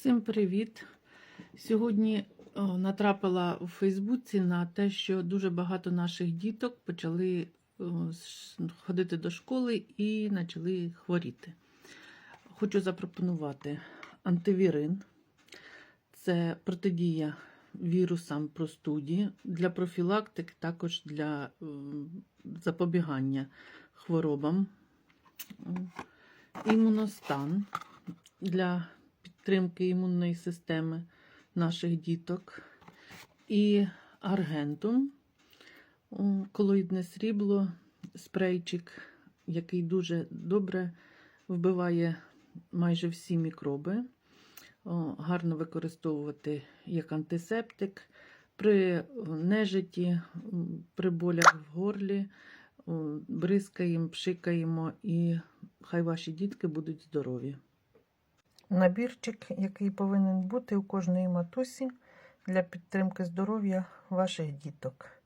Всім привіт! Сьогодні натрапила у Фейсбуці на те, що дуже багато наших діток почали ходити до школи і почали хворіти. Хочу запропонувати антивірин. Це протидія вірусам простуді для профілактики, також для запобігання хворобам. Імуностан для підтримки імунної системи наших діток. І аргентум, колоїдне срібло, спрейчик, який дуже добре вбиває майже всі мікроби. Гарно використовувати як антисептик при нежиті, при болях в горлі, бризкаємо, пшикаємо, і хай ваші дітки будуть здорові. Набірчик, який повинен бути у кожної матусі для підтримки здоров'я ваших діток.